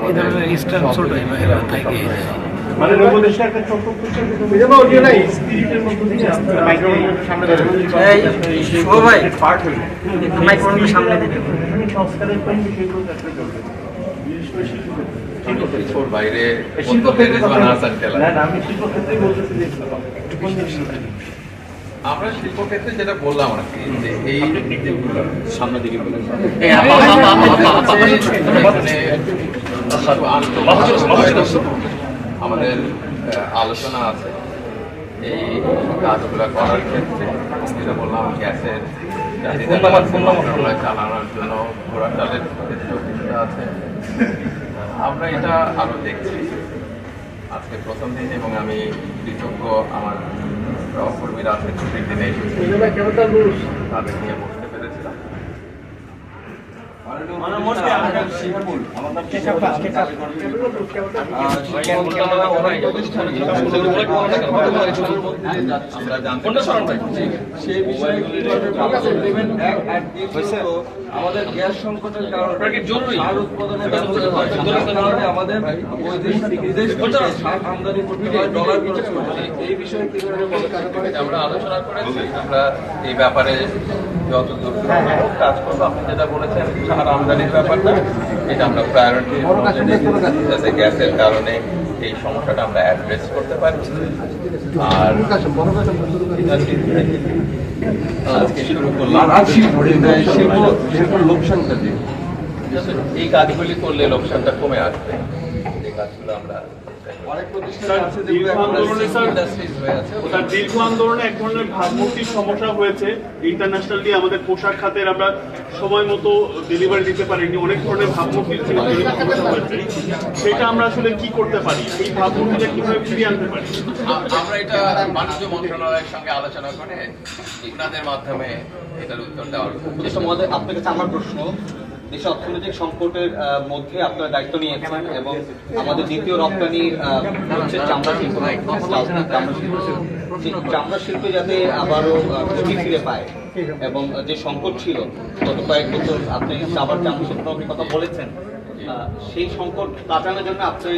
এই ধরনের স্টার ছোট থাকে মানে উপদেশটা একটা ছোট্ট কিছু বুঝাবো ওটা নাই স্পিরিটের মধ্যে দিয়ে মাইক্রোফোনের সামনে এই, শুভ ভাই। পার্ট হইল একটু সামনে দিতে সংস্কারের কোন বিষয়গুলো একটা করবে বিশেষ করে শিল্প কিছুর বাইরে শিল্প ক্ষেত্রে কথা নার্সার খেলা না না আমি শিল্প ক্ষেত্রেই বলতেছি যে কোন জিনিসটা আমরা শিল্পক্ষেত্রে যেটা বললাম আর কি যে এই সামনের দিকে আমাদের আলোচনা আছে। এই কাজগুলো করার ক্ষেত্রে যেটা বললাম গ্যাসের চালানোর জন্য ঘোড়া চালের ক্ষেত্রেও কিছুটা আছে। আমরা এটা আরও দেখছি। আজকে প্রথম দিন এবং আমি কৃতজ্ঞ আমার সহকর্মীরা আজকে ছুটির দিনে এসেছে তাদের নিয়ে বসতে পেরেছিলাম আমরা জানতে সেই বিষয়ে কীভাবে পদক্ষেপ নেবেন? এক, এক দ্বিতীয়ত, আমাদের গ্যাস সংকটের কারণে সার উৎপাদনে ব্যবহৃত হয়। যার কারণে আমাদের আমদানি ডলার। এই বিষয়ে? আমরা আলোচনা করেছি, আমরা এই ব্যাপারে যতদূর কাজ করব আপনি যেটা বলেছেন সার আমদানির ব্যাপারটা এটা আমরা প্রায়োরিটি যাতে গ্যাসের কারণে এই সমস্যাটা আমরা অ্যাড্রেস করতে আর আজকে শুরু করলাম। শিল্প শিল্প লোকসানটা এই কাজগুলি করলে লোকসানটা কমে আসবে। এই কাজগুলো আমরা অনেক প্রতিষ্ঠান স্যার, আছে দীর্ঘ আন্দোলনে এক ধরনের ভাবমূর্তির সমস্যা হয়েছে। ইন্টারন্যাশনালি আমাদের পোশাক খাতের আমরা সময় মতো ডেলিভারি দিতে পারিনি অনেক ধরনের ভাবমূর্তির সমস্যা হয়েছে। সেটা আমরা আসলে কি করতে পারি? এই ভাবমূর্তিটা কীভাবে ফিরিয়ে আনতে পারি? আমরা এটা বাণিজ্য মন্ত্রণালয়ের সঙ্গে আলোচনা করে আপনাদের মাধ্যমে এটার উত্তর দেওয়ার আপনার কাছে আমার প্রশ্ন। দেশে অর্থনৈতিক সংকটের মধ্যে আপনারা দায়িত্ব নিয়েছেন এবং আমাদের দ্বিতীয় রপ্তানি হচ্ছে চামড়া শিল্প। চামড়া শিল্প। যাতে আবারও গতি ফিরে পায় এবং যে সংকট ছিল, গত কয়েক বছর আপনি আবার চামড়া শিল্প কথা বলেছেন। সেই সংকট কাটানোর জন্য আপনি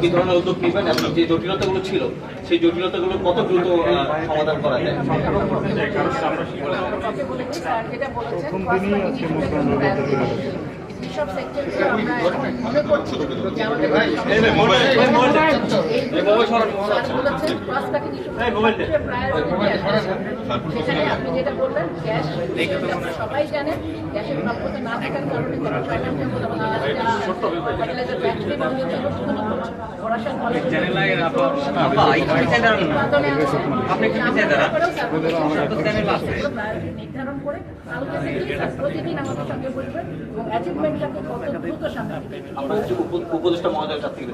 কি ধরনের উদ্যোগ নেবেন এবং যে জটিলতাগুলো ছিল সেই জটিলতাগুলো কত দ্রুত সমাধান করা যায়? কাউকে বলেছি স্যার যেটা বলেছেন সব সেক্টরগুলো আমরা সেখানে আপনি যেটা বললেন গ্যাস সবাই জানেন গ্যাসের প্রাপ্যতা না থাকার কারণে। আপনি নির্ধারণ করে কালকে থেকে প্রতিদিন আমাদের সঙ্গে বলবেন এবং অ্যাচিভমেন্টটাকে কত দ্রুত সামনে আনতে হবে। আমরা হচ্ছে উপ- উপদেষ্টা মহোদয়ের কাছ থেকে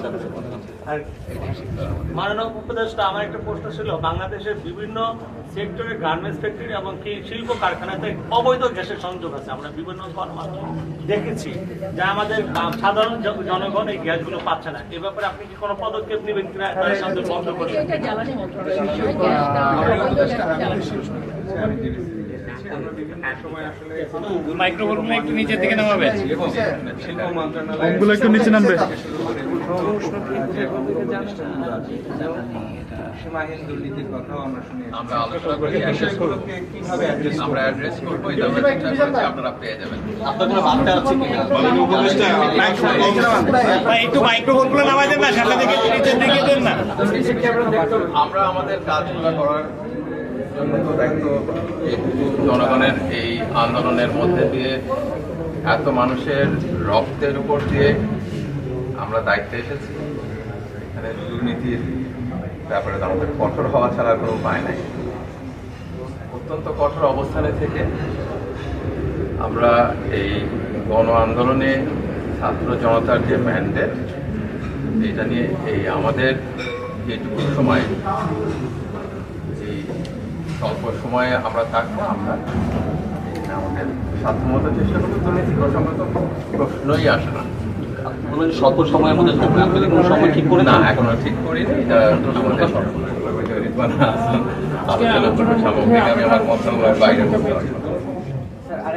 মাননীয় উপদেষ্টা আমার একটা প্রশ্ন ছিল বাংলাদেশের বিভিন্ন সেক্টরে গার্মেন্টস ফ্যাক্টরি এবং কি শিল্প কারখানাতে অবৈধ গ্যাসের সংযোগ আছে? আমরা বিভিন্ন গণমাধ্যমে দেখেছি যা আমাদের সাধারণ জনগণ এই গ্যাসগুলো পাচ্ছে না। এ ব্যাপারে আপনি কি কোনো পদক্ষেপ নেবেন কিনা? তাদের সাথে বন্ধ করবেন এটা জ্বালানি মন্ত্রণালয়ের বিষয়, গ্যাসটা আমরা মাইক্রোফোন একটু নিচের দিকে নামাবে শিল্প মন্ত্রণালয় একটু নিচে নামবে। সীমাহীন দুর্নীতির কথাও আমরা শুনি আমরা আলোচনা করি বিষয়গুলোকে কীভাবে আমরা অ্যাড্রেস করব এটা আমরা চেষ্টা করছি আপনারা পেয়ে যাবেন। আপনার কোনো আছে কিনা একটু মাইক্রোফোন নামাই দেন না সামনে দিকে নিচের দিকে দেন না। আমরা আমাদের কাজগুলো করার জনগণের এই আন্দোলনের মধ্যে দিয়ে এত মানুষের রক্তের উপর দিয়ে আমরা দায়িত্বে এসেছি। এখানে দুর্নীতির ব্যাপারে তো আমাদের কঠোর হওয়া ছাড়া কোনো উপায় নাই। অত্যন্ত কঠোর অবস্থানে থেকে আমরা এই গণ আন্দোলনে ছাত্র জনতার যে ম্যান্ডেট এটা নিয়ে এই আমাদের যেটুকু সময়, এই স্বল্প সময়ে আমরা থাকব আমরা আমাদের সাধ্যমতো চেষ্টা করব দুর্নীতি প্রসঙ্গত প্রশ্নই আসে না। বললেন স্বল্প সময়ের মধ্যে থাকবে আপনাদের কোনো সময় ঠিক করে না এখনও ঠিক করিনি এটা আমাদের আলোচনা করব সামগ্রিক আমি আমার মন্ত্রণালয়ের বাইরে পারব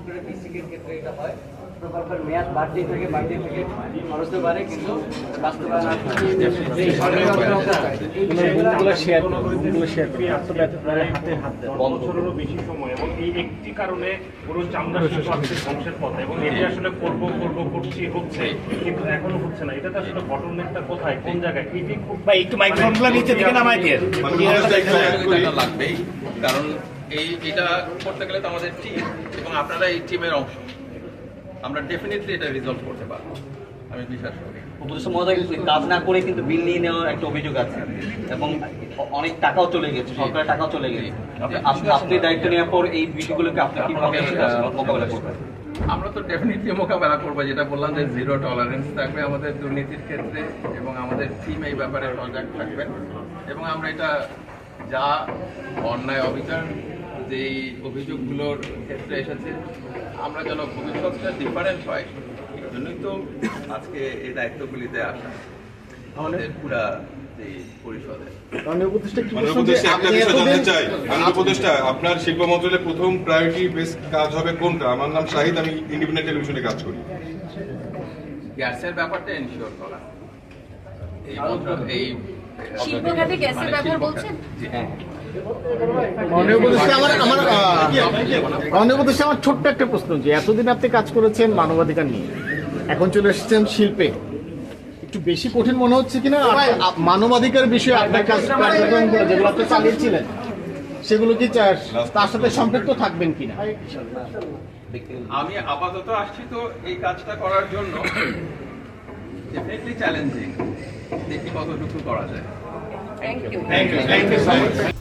করে ডিস্ট্রিক্টের ক্ষেত্রে এটা হয় প্রকল্পের মেয়াদ বাড়তেই থাকে বাড়তেই থাকে খরচ বাড়ে কিন্তু বাস্তবায়ন বছরেরও বেশি সময় এবং এই একটি কারণে পুরো চামড়া ধ্বংসের পথে এবং এটি আসলে করব করব করছি হচ্ছে কিন্তু এখনও হচ্ছে না এটাতে আসলে বটলনেকটা কোথায় কোন জায়গায় এটি খুব একটু মাইক্রোফোনগুলো নিচে দিকে নামাই দিয়ে। এটা লাগবেই কারণ এই এটা করতে গেলে তো আমাদের টিম এবং আপনারা এই টিমের অংশ। আমরা ডেফিনেটলি এটা রিজলভ করতে পারব। আমি বিশ্বাস করি। উপদেষ্টা মহোদয় কাজ না করে কিন্তু বিল নিয়ে নেওয়ার একটা অভিযোগ আছে এবং অনেক টাকাও চলে গেছে সরকারের টাকাও চলে গেছে। আপ- আপনি দায়িত্ব নেওয়ার পর এই বিষয়গুলোকে আপনি কীভাবে মোকাবেলা করবেন? আমরা তো ডেফিনেটলি মোকাবেলা করব যেটা বললাম যে জিরো টলারেন্স থাকবে আমাদের দুর্নীতির ক্ষেত্রে এবং আমাদের টিম এই ব্যাপারে সজাগ থাকবেন। এবং আমরা এটা যা অন্যায় অবিচার যেই অভিযোগগুলোর ক্ষেত্রে এসেছে আমরা যেন ভবিষ্যৎটা ডিফারেন্ট হয় এই জন্যই তো আজকে এই দায়িত্বগুলিতে আসা। আমাদের পুরা আপনার শিল্প মন্ত্রণালয়ের প্রথম প্রায়োরিটি বেস কাজ হবে কোনটা? আমার নাম শাহিদ আমি ইন্ডিপেন্ডেন্ট টেলিভিশনে কাজ করি। গ্যাসের ব্যাপারটা এনশিওর করা। এই শিল্প খাতে গ্যাসের ব্যবহার বলছেন? আমার ছোট্ট একটা প্রশ্ন যে এতদিন আপনি কাজ করেছেন মানবাধিকার নিয়ে এখন চলে এসেছেন শিল্পে। একটু বেশি কঠিন মনে হচ্ছে কিনা? আর মানবাধিকার বিষয়ে আপনার কাজ কার্যক্রমগুলো যেগুলো আপনি চালিয়েছিলেন সেগুলো কি তার সাথে সম্পৃক্ত থাকবেন কিনা? আমি আপাতত আসছি তো এই কাজটা করার জন্য। ডেফিনেটলি চ্যালেঞ্জিং দেখি কতটুকু করা যায়। Thank you thank you thank you